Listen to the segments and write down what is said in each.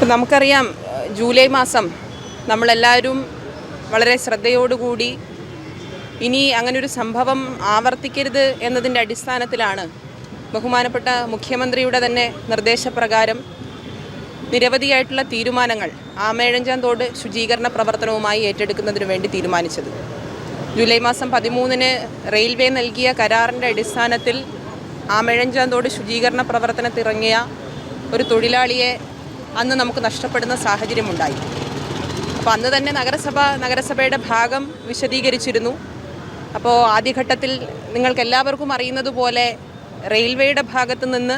ഇപ്പം നമുക്കറിയാം ജൂലൈ മാസം നമ്മളെല്ലാവരും വളരെ ശ്രദ്ധയോടുകൂടി ഇനി അങ്ങനൊരു സംഭവം ആവർത്തിക്കരുത് എന്നതിന്റെ അടിസ്ഥാനത്തിലാണ് ബഹുമാനപ്പെട്ട മുഖ്യമന്ത്രിയുടെ തന്നെ നിർദ്ദേശപ്രകാരം നിരവധിയായിട്ടുള്ള തീരുമാനങ്ങൾ ആമേഴഞ്ചാം തോട് ശുചീകരണ പ്രവർത്തനവുമായി ഏറ്റെടുക്കുന്നതിന് വേണ്ടി തീരുമാനിച്ചത്. ജൂലൈ മാസം പതിമൂന്നിന് റെയിൽവേ നൽകിയ കരാറിന്റെ അടിസ്ഥാനത്തിൽ ആമേഴഞ്ചാം തോട് ശുചീകരണ പ്രവർത്തനത്തിറങ്ങിയ ഒരു തൊഴിലാളിയെ അന്ന് നമുക്ക് നഷ്ടപ്പെടുന്ന സാഹചര്യമുണ്ടായി. അപ്പോൾ അന്ന് തന്നെ നഗരസഭ നഗരസഭയുടെ ഭാഗം വിശദീകരിച്ചിരുന്നു. അപ്പോൾ ആദ്യഘട്ടത്തിൽ നിങ്ങൾക്ക് എല്ലാവർക്കും അറിയുന്നത് പോലെ റെയിൽവേയുടെ ഭാഗത്തു നിന്ന്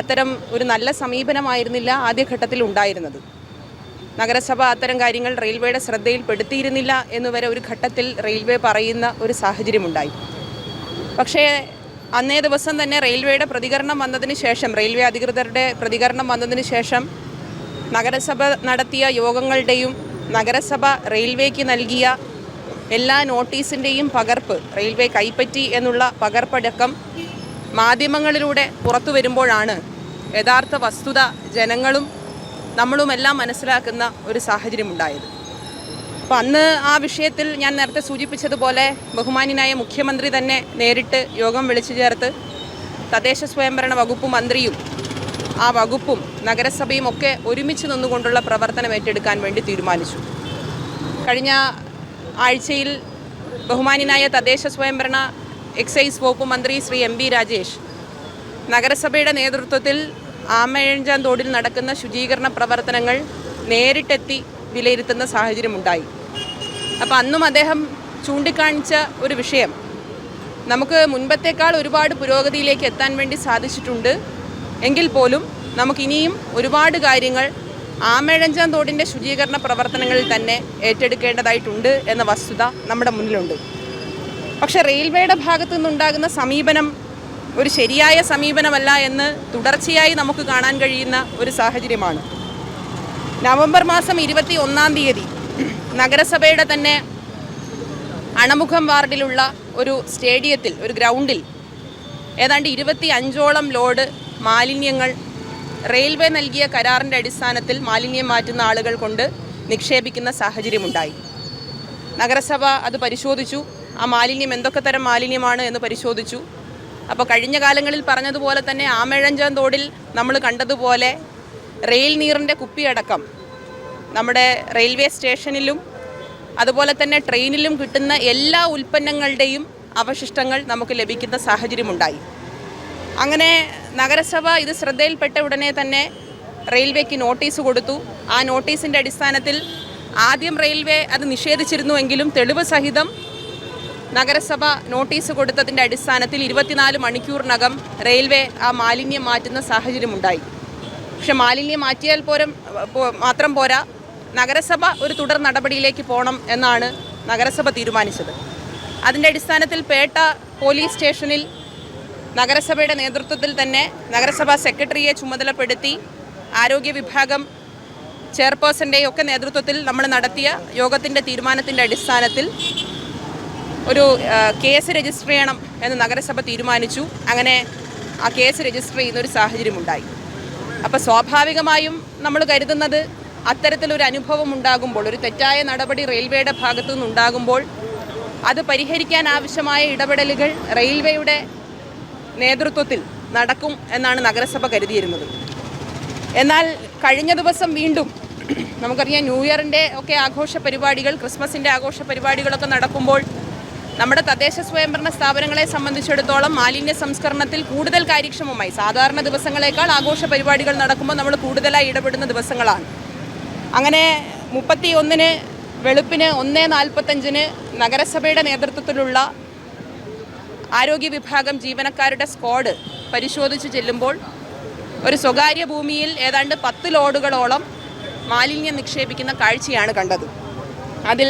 അത്തരം ഒരു നല്ല സമീപനമായിരുന്നില്ല ആദ്യഘട്ടത്തിൽ ഉണ്ടായിരുന്നത്. നഗരസഭ അത്തരം കാര്യങ്ങൾ റെയിൽവേയുടെ ശ്രദ്ധയിൽപ്പെടുത്തിയിരുന്നില്ല എന്നുവരെ ഒരു ഘട്ടത്തിൽ റെയിൽവേ പറയുന്ന ഒരു സാഹചര്യമുണ്ടായി. പക്ഷേ അന്നേ ദിവസം തന്നെ റെയിൽവേയുടെ പ്രതികരണം വന്നതിന് ശേഷം റെയിൽവേ അധികൃതരുടെ പ്രതികരണം വന്നതിന് ശേഷം നഗരസഭ നടത്തിയ യോഗങ്ങളുടെയും നഗരസഭ റെയിൽവേക്ക് നൽകിയ എല്ലാ നോട്ടീസിന്റെയും പകർപ്പ് റെയിൽവേ കൈപ്പറ്റി എന്നുള്ള പകർപ്പടക്കം മാധ്യമങ്ങളിലൂടെ പുറത്തു വരുമ്പോഴാണ് യഥാർത്ഥ വസ്തുത ജനങ്ങളും നമ്മളുമെല്ലാം മനസ്സിലാക്കുന്ന ഒരു സാഹചര്യമുണ്ടായത്. അപ്പം അന്ന് ആ വിഷയത്തിൽ ഞാൻ നേരത്തെ സൂചിപ്പിച്ചതുപോലെ ബഹുമാന്യനായ മുഖ്യമന്ത്രി തന്നെ നേരിട്ട് യോഗം വിളിച്ചു ചേർത്ത് തദ്ദേശ സ്വയംഭരണ വകുപ്പ് മന്ത്രിയും ആ വകുപ്പും നഗരസഭയും ഒക്കെ ഒരുമിച്ച് നിന്നുകൊണ്ടുള്ള പ്രവർത്തനം ഏറ്റെടുക്കാൻ വേണ്ടി തീരുമാനിച്ചു. കഴിഞ്ഞ ആഴ്ചയിൽ ബഹുമാനിനായ തദ്ദേശ സ്വയംഭരണ എക്സൈസ് വകുപ്പ് മന്ത്രി ശ്രീ എം ബി രാജേഷ് നഗരസഭയുടെ നേതൃത്വത്തിൽ ആമഴഞ്ചാൻ തോടിൽ നടക്കുന്ന ശുചീകരണ പ്രവർത്തനങ്ങൾ നേരിട്ടെത്തി വിലയിരുത്തുന്ന സാഹചര്യമുണ്ടായി. അപ്പോൾ അന്നും അദ്ദേഹം ചൂണ്ടിക്കാണിച്ച ഒരു വിഷയം നമുക്ക് മുൻപത്തേക്കാൾ ഒരുപാട് പുരോഗതിയിലേക്ക് എത്താൻ വേണ്ടി സാധിച്ചിട്ടുണ്ട്. എങ്കിൽ പോലും നമുക്കിനിയും ഒരുപാട് കാര്യങ്ങൾ ആമേഴഞ്ചാൻ തോടിന്റെ ശുചീകരണ പ്രവർത്തനങ്ങളിൽ തന്നെ ഏറ്റെടുക്കേണ്ടതായിട്ടുണ്ട് എന്ന വസ്തുത നമ്മുടെ മുന്നിലുണ്ട്. പക്ഷെ റെയിൽവേയുടെ ഭാഗത്തു നിന്നുണ്ടാകുന്ന സമീപനം ഒരു ശരിയായ സമീപനമല്ല എന്ന് തുടർച്ചയായി നമുക്ക് കാണാൻ കഴിയുന്ന ഒരു സാഹചര്യമാണ്. നവംബർ മാസം ഇരുപത്തി ഒന്നാം തീയതി നഗരസഭയുടെ തന്നെ അണമുഖം വാർഡിലുള്ള ഒരു സ്റ്റേഡിയത്തിൽ ഒരു ഗ്രൗണ്ടിൽ ഏതാണ്ട് ഇരുപത്തി അഞ്ചോളം ലോഡ് മാലിന്യങ്ങൾ. റെയിൽവേ നൽകിയ കരാറിന്റെ അടിസ്ഥാനത്തിൽ മാലിന്യം മാറ്റുന്ന ആളുകൾ കൊണ്ട് നിക്ഷേപിക്കുന്ന സാഹചര്യമുണ്ടായി. നഗരസഭ അത് പരിശോധിച്ചു. ആ മാലിന്യം എന്തൊക്കെ തരം മാലിന്യമാണ് എന്ന് പരിശോധിച്ചു. അപ്പോൾ കഴിഞ്ഞ കാലങ്ങളിൽ പറഞ്ഞതുപോലെ തന്നെ ആമേഴഞ്ചം തോടിൽ നമ്മൾ കണ്ടതുപോലെ റെയിൽ നീറിന്റെ കുപ്പിയടക്കം നമ്മുടെ റെയിൽവേ സ്റ്റേഷനിലും അതുപോലെ തന്നെ ട്രെയിനിലും കിട്ടുന്ന എല്ലാ ഉൽപ്പന്നങ്ങളുടെയും അവശിഷ്ടങ്ങൾ നമുക്ക് ലഭിക്കുന്ന സാഹചര്യമുണ്ടായി. അങ്ങനെ നഗരസഭ ഇത് ശ്രദ്ധയിൽപ്പെട്ട ഉടനെ തന്നെ റെയിൽവേക്ക് നോട്ടീസ് കൊടുത്തു. ആ നോട്ടീസിന്റെ അടിസ്ഥാനത്തിൽ ആദ്യം റെയിൽവേ അത് നിഷേധിച്ചിരുന്നുവെങ്കിലും തെളിവ് സഹിതം നഗരസഭ നോട്ടീസ് കൊടുത്തതിന്റെ അടിസ്ഥാനത്തിൽ ഇരുപത്തിനാല് മണിക്കൂറിനകം റെയിൽവേ ആ മാലിന്യം മാറ്റുന്ന സാഹചര്യമുണ്ടായി. പക്ഷെ മാലിന്യം മാറ്റിയാൽ പോരം മാത്രം പോരാ. നഗരസഭ ഒരു തുടർ നടപടിയിലേക്ക് പോകണം എന്നാണ് നഗരസഭ തീരുമാനിച്ചത്. അതിന്റെ അടിസ്ഥാനത്തിൽ പേട്ട പോലീസ് സ്റ്റേഷനിൽ നഗരസഭയുടെ നേതൃത്വത്തിൽ തന്നെ നഗരസഭാ സെക്രട്ടറിയെ ചുമതലപ്പെടുത്തി ആരോഗ്യ വിഭാഗം ചെയർപേഴ്സന്റെയും ഒക്കെ നേതൃത്വത്തിൽ നമ്മൾ നടത്തിയ യോഗത്തിന്റെ തീരുമാനത്തിന്റെ അടിസ്ഥാനത്തിൽ ഒരു കേസ് രജിസ്റ്റർ ചെയ്യണം എന്ന് നഗരസഭ തീരുമാനിച്ചു. അങ്ങനെ ആ കേസ് രജിസ്റ്റർ ചെയ്യുന്ന ഒരു സാഹചര്യമുണ്ടായി അപ്പോൾ സ്വാഭാവികമായും നമ്മൾ കരുതുന്നത് അത്തരത്തിലൊരു അനുഭവം ഉണ്ടാകുമ്പോൾ ഒരു തെറ്റായ നടപടി റെയിൽവേയുടെ ഭാഗത്തു നിന്നുണ്ടാകുമ്പോൾ അത് പരിഹരിക്കാൻ ആവശ്യമായ ഇടപെടലുകൾ റെയിൽവേയുടെ നേതൃത്വത്തിൽ നടക്കും എന്നാണ് നഗരസഭ കരുതിയിരുന്നത്. എന്നാൽ കഴിഞ്ഞ ദിവസം വീണ്ടും നമുക്കറിയാം ന്യൂ ഇയറിന്റെ ഒക്കെ ആഘോഷ പരിപാടികൾ ക്രിസ്മസിന്റെ ആഘോഷ പരിപാടികളൊക്കെ നടക്കുമ്പോൾ നമ്മുടെ തദ്ദേശ സ്വയംഭരണ സ്ഥാപനങ്ങളെ സംബന്ധിച്ചിടത്തോളം മാലിന്യ സംസ്കരണത്തിൽ കൂടുതൽ കാര്യക്ഷമമായി സാധാരണ ദിവസങ്ങളേക്കാൾ ആഘോഷ പരിപാടികൾ നടക്കുമ്പോൾ നമ്മൾ കൂടുതലായി ഇടപെടുന്ന ദിവസങ്ങളാണ്. അങ്ങനെ മുപ്പത്തി ഒന്നിന് വെളുപ്പിന് ഒന്ന് നാൽപ്പത്തഞ്ചിന് നഗരസഭയുടെ നേതൃത്വത്തിലുള്ള ആരോഗ്യ വിഭാഗം ജീവനക്കാരുടെ സ്ക്വാഡ് പരിശോധിച്ച് ചെല്ലുമ്പോൾ ഒരു സ്വകാര്യ ഭൂമിയിൽ ഏതാണ്ട് പത്ത് ലോഡുകളോളം മാലിന്യം നിക്ഷേപിക്കുന്ന കാഴ്ചയാണ് കണ്ടത്. അതിൽ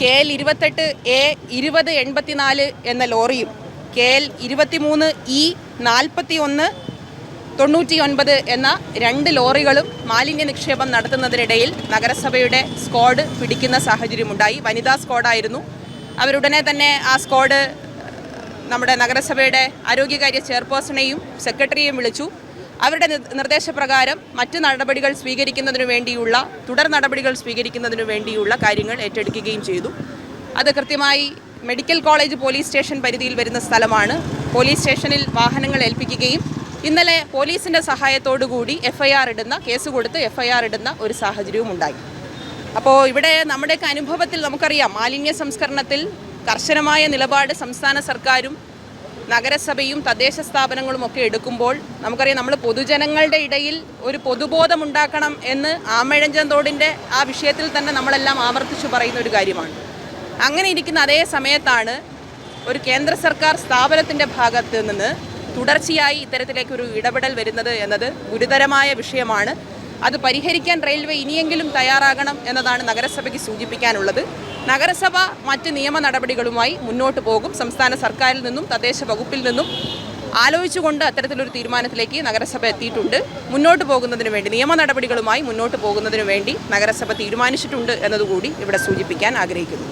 കെ എൽ ഇരുപത്തെട്ട് എ ഇരുപത് എൺപത്തിനാല് എന്ന ലോറിയും കെ എൽ ഇരുപത്തിമൂന്ന് ഇ നാൽപ്പത്തി ഒന്ന് തൊണ്ണൂറ്റി ഒൻപത് എന്ന രണ്ട് ലോറികളും മാലിന്യ നിക്ഷേപം നടത്തുന്നതിനിടയിൽ നഗരസഭയുടെ സ്ക്വാഡ് പിടിക്കുന്ന സാഹചര്യമുണ്ടായി. വനിതാ സ്ക്വാഡായിരുന്നു. അവരുടനെ തന്നെ ആ സ്ക്വാഡ് നമ്മുടെ നഗരസഭയുടെ ആരോഗ്യകാര്യ ചെയർപേഴ്സണെയും സെക്രട്ടറിയെയും വിളിച്ചു. അവരുടെ നിർദ്ദേശപ്രകാരം മറ്റ് നടപടികൾ സ്വീകരിക്കുന്നതിനു വേണ്ടിയുള്ള തുടർ നടപടികൾ സ്വീകരിക്കുന്നതിനു വേണ്ടിയുള്ള കാര്യങ്ങൾ ഏറ്റെടുക്കുകയും ചെയ്തു. അത് കൃത്യമായി മെഡിക്കൽ കോളേജ് പോലീസ് സ്റ്റേഷൻ പരിധിയിൽ വരുന്ന സ്ഥലമാണ്. പോലീസ് സ്റ്റേഷനിൽ വാഹനങ്ങൾ ഏൽപ്പിക്കുകയും ഇന്നലെ പോലീസിന്റെ സഹായത്തോടു കൂടി എഫ് ഐ ആർ ഇടുന്ന കേസ് കൊടുത്ത് എഫ് ഐ ആർ ഇടുന്ന ഒരു സാഹചര്യവും ഉണ്ടായി അപ്പോൾ ഇവിടെ നമ്മുടെയൊക്കെ അനുഭവത്തിൽ നമുക്കറിയാം മാലിന്യ സംസ്കരണത്തിൽ കർശനമായ നിലപാട് സംസ്ഥാന സർക്കാരും നഗരസഭയും തദ്ദേശ സ്ഥാപനങ്ങളും ഒക്കെ എടുക്കുമ്പോൾ നമുക്കറിയാം നമ്മൾ പൊതുജനങ്ങളുടെ ഇടയിൽ ഒരു പൊതുബോധം ഉണ്ടാക്കണം എന്ന് ആമഴഞ്ചന്തോടിന്റെ ആ വിഷയത്തിൽ തന്നെ നമ്മളെല്ലാം ആവർത്തിച്ചു പറയുന്ന ഒരു കാര്യമാണ്. അങ്ങനെ ഇരിക്കുന്ന അതേ സമയത്താണ് ഒരു കേന്ദ്ര സർക്കാർ സ്ഥാപനത്തിന്റെ ഭാഗത്ത് നിന്ന് തുടർച്ചയായി ഇത്തരത്തിലേക്കൊരു ഇടപെടൽ വരുന്നത് എന്നത് ഗുരുതരമായ വിഷയമാണ്. അത് പരിഹരിക്കാൻ റെയിൽവേ ഇനിയെങ്കിലും തയ്യാറാകണം എന്നതാണ് നഗരസഭയ്ക്ക് സൂചിപ്പിക്കാനുള്ളത്. നഗരസഭ മറ്റ് നിയമ നടപടികളുമായി മുന്നോട്ട് പോകും. സംസ്ഥാന സർക്കാരിൽ നിന്നും തദ്ദേശ വകുപ്പിൽ നിന്നും ആലോചിച്ചുകൊണ്ട് അത്തരത്തിലൊരു തീരുമാനത്തിലേക്ക് നഗരസഭ എത്തിയിട്ടുണ്ട്. മുന്നോട്ട് പോകുന്നതിന് വേണ്ടി നിയമ നടപടികളുമായി മുന്നോട്ട് പോകുന്നതിന് വേണ്ടി നഗരസഭ തീരുമാനിച്ചിട്ടുണ്ട് എന്നതുകൂടി ഇവിടെ സൂചിപ്പിക്കാൻ ആഗ്രഹിക്കുന്നു.